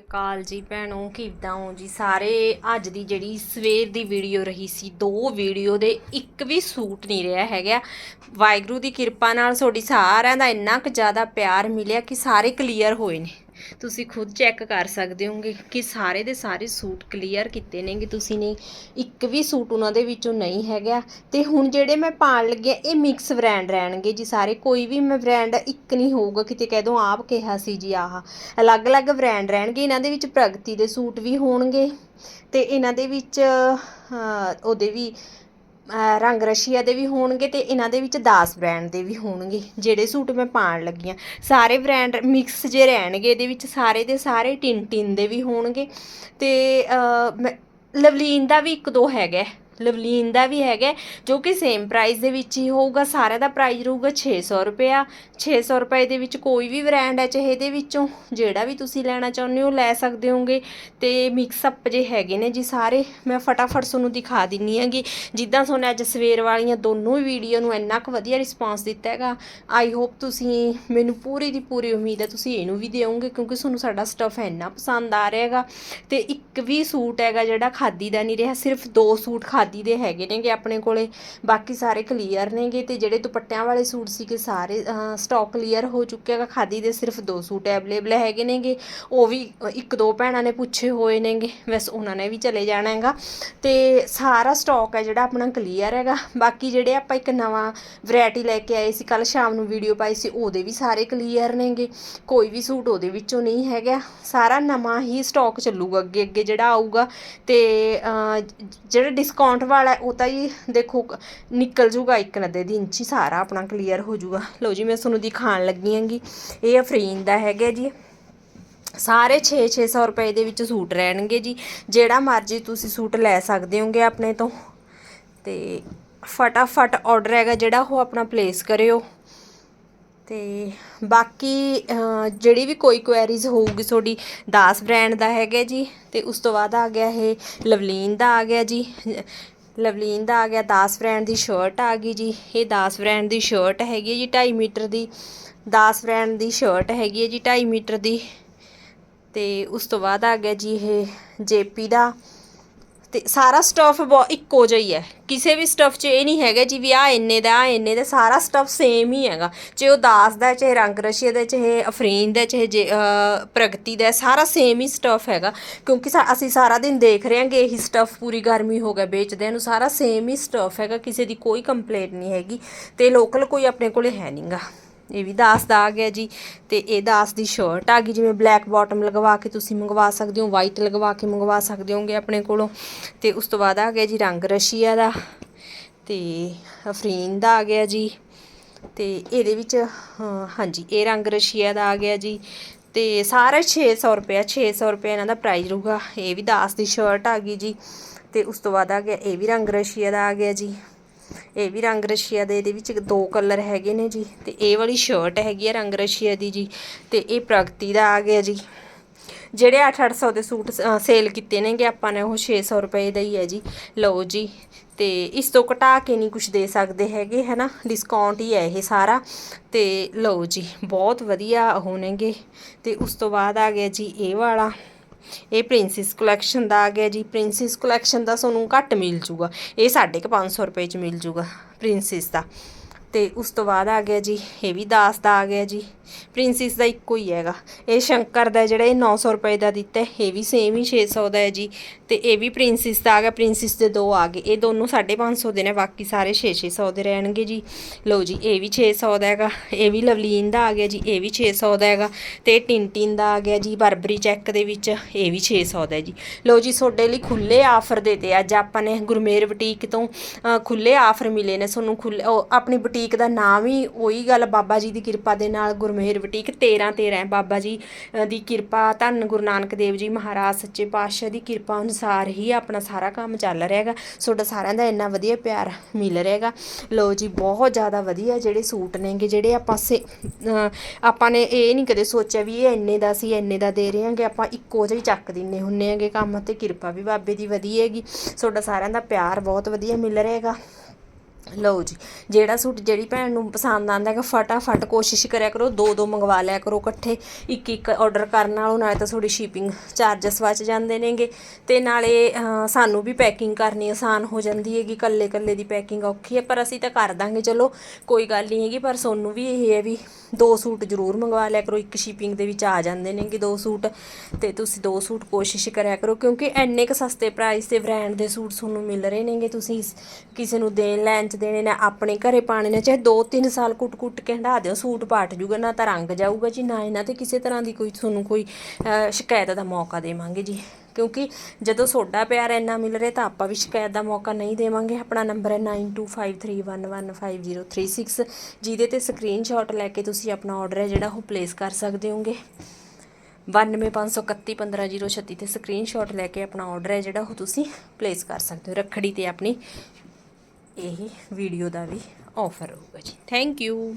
ਕਾਲ ਜੀ ਭੈਣੋ, ਕਿੱਦਾਂ ਹੋ ਜੀ? ਸਾਰੇ ਅੱਜ ਦੀ ਜਿਹੜੀ ਸਵੇਰ ਦੀ ਵੀਡੀਓ ਰਹੀ ਸੀ, ਦੋ ਵੀਡੀਓ ਦੇ ਇੱਕ ਵੀ ਸੂਟ ਨਹੀਂ ਰਿਹਾ ਹੈਗਾ। ਵਾਹਿਗੁਰੂ ਦੀ ਕਿਰਪਾ ਨਾਲ ਤੁਹਾਡੀ ਸਾਰਿਆਂ ਦਾ ਇੰਨਾ ਕੁ ਜ਼ਿਆਦਾ ਪਿਆਰ ਮਿਲਿਆ ਕਿ ਸਾਰੇ ਕਲੀਅਰ ਹੋਏ ਨੇ। ਤੁਸੀਂ ਖੁਦ ਚੈੱਕ ਕਰ ਸਕਦੇ ਹੋਗੇ ਕਿ ਸਾਰੇ ਦੇ ਸਾਰੇ ਸੂਟ ਕਲੀਅਰ ਕੀਤੇ ਨੇਗੇ ਤੁਸੀਂ ਨੇ ਇੱਕ ਵੀ ਸੂਟ ਉਹਨਾਂ ਦੇ ਵਿੱਚੋਂ ਨਹੀਂ ਹੈਗਾ। ਤੇ ਹੁਣ ਜਿਹੜੇ ਮੈਂ ਪਾਣ ਲੱਗਿਆ ਇਹ ਮਿਕਸ ਬ੍ਰਾਂਡ ਰਹਿਣਗੇ ਜੀ ਸਾਰੇ। ਕੋਈ ਵੀ ਮੈਂ ਬ੍ਰਾਂਡ ਇੱਕ ਨਹੀਂ ਹੋਊਗਾ, ਕਿਤੇ ਕਹਿ ਦੋ ਆਪ ਕਿਹਾ ਸੀ ਜੀ ਆਹ। ਅਲੱਗ-ਅਲੱਗ ਬ੍ਰਾਂਡ ਰਹਿਣਗੇ। ਇਹਨਾਂ ਦੇ ਵਿੱਚ ਪ੍ਰਗਤੀ ਦੇ ਸੂਟ ਵੀ ਹੋਣਗੇ। ਤੇ ਇਹਨਾਂ ਦੇ ਵਿੱਚ ਉਹਦੇ ਵੀ ਰੰਗ ਰਸ਼ੀਆ ਦੇ ਵੀ ਹੋਣਗੇ ਤੇ ਇਹਨਾਂ ਦੇ ਵਿੱਚ ਦਾਸ ਬ੍ਰਾਂਡ ਦੇ ਵੀ ਹੋਣਗੇ, ਜਿਹੜੇ ਸੂਟ ਮੈਂ ਪਾਣ ਲੱਗੀ ਹਾਂ। ਸਾਰੇ ਬ੍ਰਾਂਡ ਮਿਕਸ ਜੇ ਰਹਿਣਗੇ, ਇਹਦੇ ਵਿੱਚ ਸਾਰੇ ਦੇ ਸਾਰੇ ਟਿਨ ਟਿਨ ਦੇ ਵੀ ਹੋਣਗੇ ਤੇ ਮੈਂ- ਲਵਲੀਨ ਦਾ ਵੀ ਇੱਕ ਦੋ ਹੈਗਾ। ਲਵਲੀਨ ਦਾ ਵੀ ਹੈਗਾ ਜੋ ਕਿ ਸੇਮ ਪ੍ਰਾਈਸ ਦੇ ਵਿੱਚ ਹੀ ਹੋਊਗਾ, ਸਾਰਿਆਂ ਦਾ ਪ੍ਰਾਈਸ ਰਹੂਗਾ 600 ਰੁਪਇਆ। 600 ਰੁਪਏ ਦੇ ਵਿੱਚ ਕੋਈ ਵੀ ਬ੍ਰਾਂਡ ਹੈ, ਚਾਹੇ ਇਹਦੇ ਵਿੱਚੋਂ ਜਿਹੜਾ ਵੀ ਤੁਸੀਂ ਲੈਣਾ ਚਾਹੁੰਦੇ ਹੋ, ਲੈ ਸਕਦੇ ਹੋਗੇ। ਤੇ ਮਿਕਸ ਅਪ ਜੇ ਹੈਗੇ ਨੇ ਜੀ ਸਾਰੇ, ਮੈਂ ਫਟਾਫਟ ਤੁਹਾਨੂੰ ਦਿਖਾ ਦਿੰਨੀ ਹੈਗੀ। ਜਿੱਦਾਂ ਤੁਹਾਨੂੰ ਅੱਜ ਸਵੇਰ ਵਾਲੀਆਂ ਦੋਨੋਂ ਵੀਡੀਓ ਨੂੰ ਇੰਨਾ ਕੁ ਵਧੀਆ ਰਿਸਪਾਂਸ ਦਿੱਤਾ ਹੈਗਾ ਆਈ ਹੋਪ ਤੁਸੀਂ, ਮੈਨੂੰ ਪੂਰੀ ਦੀ ਪੂਰੀ ਉਮੀਦ ਹੈ, ਤੁਸੀਂ ਇਹਨੂੰ ਵੀ ਦਿਓਗੇ, ਕਿਉਂਕਿ ਤੁਹਾਨੂੰ ਸਾਡਾ ਸਟਫ ਇੰਨਾ ਪਸੰਦ ਆ ਰਿਹਾ ਹੈਗਾ। ਤੇ ਇੱਕ ਵੀ ਸੂਟ ਹੈਗਾ ਜਿਹੜਾ ਖਾਦੀ ਦਾ ਨਹੀਂ ਰਿਹਾ, ਸਿਰਫ ਦੋ ਸੂਟ ਖਾ ਖਾਦੀ ਦੇ ਹੈਗੇ ਨੇਗੇ ਆਪਣੇ ਕੋਲੇ, ਬਾਕੀ ਸਾਰੇ ਕਲੀਅਰ ਨੇਗੇ ਤੇ ਜਿਹੜੇ ਦੁਪੱਟਿਆਂ ਵਾਲੇ ਸੂਟ ਸੀਗੇ ਸਾਰੇ ਸਟਾਕ ਕਲੀਅਰ ਹੋ ਚੁੱਕੇ ਹੈਗਾ ਖਾਦੀ ਦੇ ਸਿਰਫ ਦੋ ਸੂਟ ਅਵੇਲੇਬਲ ਹੈਗੇ ਨੇਗੇ, ਉਹ ਵੀ ਇੱਕ ਦੋ ਭੈਣਾਂ ਨੇ ਪੁੱਛੇ ਹੋਏ ਨੇਗੇ ਵੈਸੇ ਉਹਨਾਂ ਨੇ ਵੀ ਚਲੇ ਜਾਣਾ ਹੈਗਾ, ਤੇ ਸਾਰਾ ਸਟਾਕ ਹੈ ਜਿਹੜਾ ਆਪਣਾ ਕਲੀਅਰ ਹੈਗਾ, ਬਾਕੀ ਜਿਹੜੇ ਆਪਾਂ ਇੱਕ ਨਵਾਂ ਵੈਰਾਈਟੀ ਲੈ ਕੇ ਆਏ ਸੀ ਕੱਲ ਸ਼ਾਮ ਨੂੰ ਵੀਡੀਓ ਪਾਈ ਸੀ, ਉਹਦੇ ਵੀ ਸਾਰੇ ਕਲੀਅਰ ਨੇਗੇ, ਕੋਈ ਵੀ ਸੂਟ ਉਹਦੇ ਵਿੱਚੋਂ ਨਹੀਂ ਹੈਗਾ, ਸਾਰਾ ਨਵਾਂ ਹੀ ਸਟਾਕ ਚੱਲੂਗਾ ਅੱਗੇ ਅੱਗੇ ਜਿਹੜਾ ਆਊਗਾ, ਤੇ ਜਿਹੜਾ ਡਿਸਕਾਊਂਟ ਵਾਲਾ ਉਹ ਤਾਂ ਜੀ ਦੇਖੋ, ਨਿਕਲ ਜੂਗਾ ਇੱਕ ਨੱਦੇ ਦੀ ਚ ਹੀ ਸਾਰਾ ਆਪਣਾ ਕਲੀਅਰ ਹੋ ਜੂਗਾ। ਲਓ ਜੀ, ਮੈਂ ਤੁਹਾਨੂੰ ਦਿਖਾਣ ਲੱਗੀ ਹਾਂਗੀ ਇਹ ਅਫਰੀਨ ਦਾ ਹੈਗਾ ਜੀ। ਸਾਰੇ 6-600 ਰੁਪਏ ਦੇ ਵਿੱਚ ਸੂਟ ਰਹਿਣਗੇ ਜੀ। ਜਿਹੜਾ ਮਰਜ਼ੀ ਤੁਸੀਂ ਸੂਟ ਲੈ ਸਕਦੇ ਹੋਗੇ ਆਪਣੇ ਤੋਂ। ਤੇ ਫਟਾਫਟ ਆਰਡਰ ਹੈਗਾ ਜਿਹੜਾ, ਉਹ ਆਪਣਾ ਪਲੇਸ ਕਰਿਓ। ਤੇ ਬਾਕੀ ਜਿਹੜੀ ਵੀ ਕੋਈ ਕੁਐਰੀਜ਼ ਹੋਊਗੀ ਤੁਹਾਡੀ, ਦਾਸ ਬ੍ਰਾਂਡ ਦਾ ਹੈਗਾ ਜੀ। ਤੇ ਉਸ ਤੋਂ ਬਾਅਦ ਆ ਗਿਆ ਇਹ ਲਵਲੀਨ ਦਾ ਆ ਗਿਆ ਜੀ। ਲਵਲੀਨ ਦਾ ਆ ਗਿਆ, ਦਾਸ ਬ੍ਰਾਂਡ ਦੀ ਸ਼ਰਟ ਆ ਗਈ ਜੀ। ਇਹ ਦਾਸ ਬ੍ਰਾਂਡ ਦੀ ਸ਼ਰਟ ਹੈਗੀ ਹੈ ਜੀ 2.5 ਮੀਟਰ ਦੀ। ਦਾਸ ਬ੍ਰਾਂਡ ਦੀ ਸ਼ਰਟ ਹੈਗੀ ਹੈ ਜੀ 2.5 ਮੀਟਰ ਦੀ। ਤੇ ਉਸ ਤੋਂ ਬਾਅਦ ਆ ਗਿਆ ਜੀ ਇਹ ਜੇਪੀ ਦਾ। ਤੇ ਸਾਰਾ ਸਟਫ ਬਹੁਤ ਇੱਕੋ ਜਿਹਾ ਹੀ ਹੈ। ਕਿਸੇ ਵੀ ਸਟਫ 'ਚ ਇਹ ਨਹੀਂ ਹੈਗਾ ਜੀ ਵੀ ਆ ਇੰਨੇ ਦਾ ਆ ਇੰਨੇ ਦਾ, ਸਾਰਾ ਸਟਫ ਸੇਮ ਹੀ ਹੈਗਾ। ਚਾਹੇ ਉਹ ਦਾਸ ਦਾ, ਚਾਹੇ ਰੰਗ ਰਸ਼ੀਆ ਦਾ, ਚਾਹੇ ਅਫਰੀਨ ਦਾ, ਚਾਹੇ ਜੇ- ਪ੍ਰਗਤੀ ਦਾ, ਸਾਰਾ ਸੇਮ ਹੀ ਸਟਫ ਹੈਗਾ। ਕਿਉਂਕਿ ਸਾ- ਅਸੀਂ ਸਾਰਾ ਦਿਨ ਦੇਖ ਰਹੇ ਹਾਂਗੇ ਇਹੀ ਸਟਫ ਪੂਰੀ ਗਰਮੀ ਹੋ ਗਿਆ ਵੇਚਦੇ ਨੂੰ। ਸਾਰਾ ਸੇਮ ਹੀ ਸਟਫ ਹੈਗਾ, ਕਿਸੇ ਦੀ ਕੋਈ ਕੰਪਲੇਂਟ ਨਹੀਂ ਹੈਗੀ। ਤੇ ਲੋਕਲ ਕੋਈ ਆਪਣੇ ਕੋਲੇ ਹੈ ਨਹੀਂਗਾ ਇਹ ਵੀ ਦਾਸ ਦਾ ਆ ਗਿਆ ਜੀ ਤੇ ਇਹ ਦਾਸ ਦੀ ਸ਼ਰਟ ਆ ਗਈ, ਜਿਵੇਂ ਬਲੈਕ ਬਾਟਮ ਲਗਵਾ ਕੇ ਤੁਸੀਂ ਮੰਗਵਾ ਸਕਦੇ ਹੋ ਵਾਈਟ ਲਗਵਾ ਕੇ ਮੰਗਵਾ ਸਕਦੇ ਹੋਗੇ ਆਪਣੇ ਕੋਲੋਂ। ਤੇ ਉਸ ਤੋਂ ਬਾਅਦ ਆ ਗਿਆ ਜੀ ਰੰਗ ਰਸ਼ੀਆ ਦਾ ਤੇ ਅਫਰੀਨ ਦਾ ਆ ਗਿਆ ਜੀ। ਤੇ ਇਹਦੇ ਵਿੱਚ ਹਾਂਜੀ, ਇਹ ਰੰਗ ਰਸ਼ੀਆ ਦਾ ਆ ਗਿਆ ਜੀ। ਤੇ ਸਾਰੇ 600 ਰੁਪਏ 600 ਰੁਪਏ ਇਹਨਾਂ ਦਾ ਪ੍ਰਾਈਸ ਰਹੂਗਾ। ਇਹ ਵੀ ਦਾਸ ਦੀ ਸ਼ਰਟ ਆ ਗਈ ਜੀ। ਤੇ ਉਸ ਤੋਂ ਬਾਅਦ ਆ ਗਿਆ, ਇਹ ਵੀ ਰੰਗ ਰਸ਼ੀਆ ਦਾ ਆ ਗਿਆ ਜੀ। ਇਹ ਵੀ ਰੰਗ ਰਸ਼ੀਆ ਦੇ, ਇਹਦੇ ਵਿੱਚ ਦੋ ਕਲਰ ਹੈਗੇ ਨੇ ਜੀ ਤੇ ਇਹ ਵਾਲੀ ਸ਼ਰਟ ਹੈਗੀ ਹੈ ਰੰਗ ਰਸ਼ੀਆ ਦੀ ਜੀ ਤੇ ਇਹ ਪ੍ਰਗਤੀ ਦਾ ਆ ਗਿਆ ਜੀ। ਜਿਹੜੇ 8-800 ਦੇ ਸੂਟ ਸੇਲ ਕੀਤੇ ਨੇਗੇ, ਆਪਾਂ ਨੇ ਉਹ 600 ਰੁਪਏ ਦਾ ਹੀ ਹੈ ਜੀ। ਲਓ ਜੀ, ਤੇ ਇਸ ਤੋਂ ਘਟਾ ਕੇ ਨਹੀਂ ਕੁਝ ਦੇ ਸਕਦੇ ਹੈਗੇ, ਹੈਨਾ? ਡਿਸਕਾਊਂਟ ਹੀ ਹੈ ਇਹ ਸਾਰਾ। ਤੇ ਲਓ ਜੀ, ਬਹੁਤ ਵਧੀਆ ਉਹ ਨੇਗੇ। ਤੇ ਉਸ ਤੋਂ ਬਾਅਦ ਆ ਗਿਆ ਜੀ ਇਹ ਵਾਲਾ। ਇਹ ਪ੍ਰਿੰਸਿਸ ਕਲੈਕਸ਼ਨ ਦਾ ਆ ਗਿਆ ਜੀ। ਪ੍ਰਿੰਸਿਸ ਕਲੈਕਸ਼ਨ ਦਾ ਤੁਹਾਨੂੰ ਘੱਟ ਮਿਲ ਜੂਗਾ। ਇਹ 550 ਰੁਪਏ ਚ ਮਿਲ ਜੂਗਾ ਪ੍ਰਿੰਸਿਸ ਦਾ। ਤੇ ਉਸ ਤੋਂ ਬਾਅਦ ਆ ਗਿਆ ਜੀ ਇਹ ਵੀ ਦਾਸ ਦਾ ਆ ਗਿਆ ਜੀ। ਪ੍ਰਿੰਸਿਸ ਦਾ ਇੱਕੋ ਹੀ ਹੈਗਾ। ਇਹ ਸ਼ੰਕਰ ਦਾ ਜਿਹੜਾ ਇਹ 900 ਰੁਪਏ ਦਾ ਦਿੱਤਾ ਇਹ ਵੀ ਸੇਮ ਹੀ 600 ਦਾ ਹੈ ਜੀ। ਤੇ ਇਹ ਵੀ ਪ੍ਰਿੰਸਿਸ ਦਾ ਆ ਗਿਆ ਪ੍ਰਿੰਸਿਸ ਦੇ ਦੋ ਆ ਗਏ। ਇਹ ਦੋਨੋਂ 550 ਦੇ ਨੇ ਬਾਕੀ ਸਾਰੇ 6-600 ਦੇ ਰਹਿਣਗੇ ਜੀ। ਲਓ ਜੀ ਇਹ ਵੀ 600 ਦਾ ਹੈਗਾ ਇਹ ਵੀ ਲਵਲੀਨ ਦਾ ਆ ਗਿਆ ਜੀ ਇਹ ਵੀ 600 ਦਾ ਹੈਗਾ। ਤੇ ਟਿੰਟਿਨ ਦਾ ਆ ਗਿਆ ਜੀ ਬਰਬਰੀ ਚੈੱਕ ਦੇ ਵਿੱਚ ਇਹ ਵੀ 600 ਦਾ ਹੈ ਜੀ। ਲਓ ਜੀ ਤੁਹਾਡੇ ਲਈ ਖੁੱਲੇ ਆਫਰ ਦੇ ਤੇ ਅੱਜ ਆਪਾਂ ਨੇ ਗੁਰਮੇਰ ਬੁਟੀਕ ਤੋਂ ਅ, ਖੁੱਲੇ ਆਫਰ ਮਿਲੇ ਨੇ ਤੁਹਾਨੂੰ ਖੁੱਲੇ ਉਹ ਆਪਣੀ ਬੁਟੀਕ ਦਾ ਨਾਮ ਵੀ ਉਹੀ ਗੱਲ ਬਾਬਾ ਜੀ ਦੀ ਕਿਰਪਾ ਦੇ ਨਾਲ ਗੁਰਮੇਰ ਬੁਟੀਕ 13 13 ਹੈ ਬਾਬਾ ਜੀ ਦੀ ਕਿਰਪਾ। ਧੰਨ ਗੁਰੂ ਨਾਨਕ ਦੇਵ ਜੀ ਮਹਾਰਾਜ, ਸੱਚੇ ਪਾਤਸ਼ਾਹ ਦੀ ਕਿਰਪਾ ਅਨੁਸਾਰ ਹੀ ਆਪਣਾ ਸਾਰਾ ਕੰਮ ਚੱਲ ਰਿਹਾ ਹੈਗਾ। ਤੁਹਾਡਾ ਸਾਰਿਆਂ ਦਾ ਇੰਨਾ ਵਧੀਆ ਪਿਆਰ ਮਿਲ ਰਿਹਾ ਹੈਗਾ। ਲਓ ਜੀ, ਬਹੁਤ ਜ਼ਿਆਦਾ ਵਧੀਆ ਜਿਹੜੇ ਸੂਟ ਨੇਗੇ, ਜਿਹੜੇ ਆਪਾਂ ਸੇ ਆਪਾਂ ਨੇ ਇਹ ਨਹੀਂ ਕਦੇ ਸੋਚਿਆ ਵੀ ਇਹ ਇੰਨੇ ਦਾ ਸੀ, ਇੰਨੇ ਦਾ ਦੇ ਰਹੇ ਹਾਂਗੇ। ਆਪਾਂ ਇੱਕੋ ਜਿਹਾ ਹੀ ਚੱਕ ਦਿੰਨੇ ਹੁੰਨੇ ਹੈਗੇ ਕੰਮ ਤੇ। ਕਿਰਪਾ ਵੀ ਬਾਬੇ ਦੀ ਵਧੀਆ ਹੈਗੀ। ਤੁਹਾਡਾ ਸਾਰਿਆਂ ਦਾ ਪਿਆਰ ਬਹੁਤ ਵਧੀਆ ਮਿਲ ਰਿਹਾ ਹੈਗਾ। ਲਓ ਜੀ, ਜਿਹੜਾ ਸੂਟ ਜਿਹੜੀ ਭੈਣ ਨੂੰ ਪਸੰਦ ਆਂਦਾ ਹੈਗਾ, ਫਟਾਫਟ ਕੋਸ਼ਿਸ਼ ਕਰਿਆ ਕਰੋ, ਦੋ ਦੋ ਮੰਗਵਾ ਲਿਆ ਕਰੋ ਇਕੱਠੇ, ਇੱਕ ਇੱਕ ਆਰਡਰ ਕਰਨ ਨਾਲੋਂ ਨਾਲੇ ਤਾਂ ਤੁਹਾਡੀ ਸ਼ਿਪਿੰਗ ਚਾਰजेस ਬਚ ਜਾਂਦੇ ਨੇਗੇ। ਤੇ ਨਾਲੇ ਸਾਨੂੰ ਵੀ ਪੈਕਿੰਗ ਕਰਨੀ ਆਸਾਨ ਹੋ ਜਾਂਦੀ ਹੈਗੀ ਕੱਲੇ ਕੱਲੇ ਦੀ ਪੈਕਿੰਗ ਔਖੀ ਹੈ, ਪਰ ਅਸੀਂ ਤਾਂ ਕਰ ਦਾਂਗੇ, ਚਲੋ, ਕੋਈ ਗੱਲ ਨਹੀਂ ਹੈਗੀ, ਪਰ ਸੋਨੂੰ ਵੀ ਇਹ ਹੈ ਵੀ ਦੋ ਸੂਟ ਜ਼ਰੂਰ ਮੰਗਵਾ ਲਿਆ ਕਰੋ, ਇੱਕ ਸ਼ਿਪਿੰਗ ਦੇ ਵਿੱਚ ਆ ਜਾਂਦੇ ਨੇਗੇ ਦੋ ਸੂਟ ਤੇ ਤੁਸੀਂ ਦੋ ਸੂਟ ਕੋਸ਼ਿਸ਼ ਕਰਿਆ ਕਰੋ, ਕਿਉਂਕਿ ਐਨੇ ਕ ਸਸਤੇ ਪ੍ਰਾਈਸ ਤੇ ਬ੍ਰਾਂਡ ਦੇ ਸੂਟ ਤੁਹਾਨੂੰ ਮਿਲ ਰਹੇ ਨੇਗੇ ਤੁਸੀਂ ਕਿਸੇ ਨੂੰ ਦੇਣ, ਲੈਣ ਚ ਦੇਣੇ ਨੇ, ਆਪਣੇ ਘਰੇ ਪਾਣੇ ਨੇ, ਚਾਹੇ 2-3 ਸਾਲ ਕੁੱਟ-ਕੁੱਟ ਕੇ ਹੰਡਾ ਦਿਓ, ਸੂਟ ਪਾਟ ਜੂਗਾ, ਨਾ ਤਾਂ ਰੰਗ ਜਾਊਗਾ ਜੀ, ਨਾ ਇਹਨਾਂ ਤੇ ਕਿਸੇ ਤਰ੍ਹਾਂ ਦੀ ਕੋਈ ਤੁਹਾਨੂੰ ਕੋਈ ਸ਼ਿਕਾਇਤ ਦਾ ਮੌਕਾ ਦੇਵਾਂਗੇ ਜੀ। ਕਿਉਂਕਿ ਜਦੋਂ ਤੁਹਾਡਾ ਪਿਆਰ ਇੰਨਾ ਮਿਲ ਰਿਹਾ ਤਾਂ ਆਪਾਂ ਵੀ ਸ਼ਿਕਾਇਤ ਦਾ ਮੌਕਾ ਨਹੀਂ ਦੇਵਾਂਗੇ। ਆਪਣਾ ਨੰਬਰ ਹੈ 9253115036 ਜਿਹਦੇ ਤੇ ਸਕਰੀਨਸ਼ਾਟ ਲੈ ਕੇ ਤੁਸੀਂ ਆਪਣਾ ਆਰਡਰ ਹੈ ਜਿਹੜਾ ਉਹ ਪਲੇਸ ਕਰ ਸਕਦੇ ਹੋਗੇ। 9251311536 ਤੇ ਸਕਰੀਨਸ਼ਾਟ ਲੈ ਕੇ ਆਪਣਾ ਆਰਡਰ ਹੈ ਜਿਹੜਾ ਉਹ ਤੁਸੀਂ ਪਲੇਸ ਕਰ ਸਕਦੇ ਹੋ। ਰੱਖੜੀ ਤੇ ਆਪਣੀ ਇਹ ਵੀਡੀਓ ਦਾ ਵੀ ਆਫਰ ਹੋਊਗਾ ਜੀ। Thank you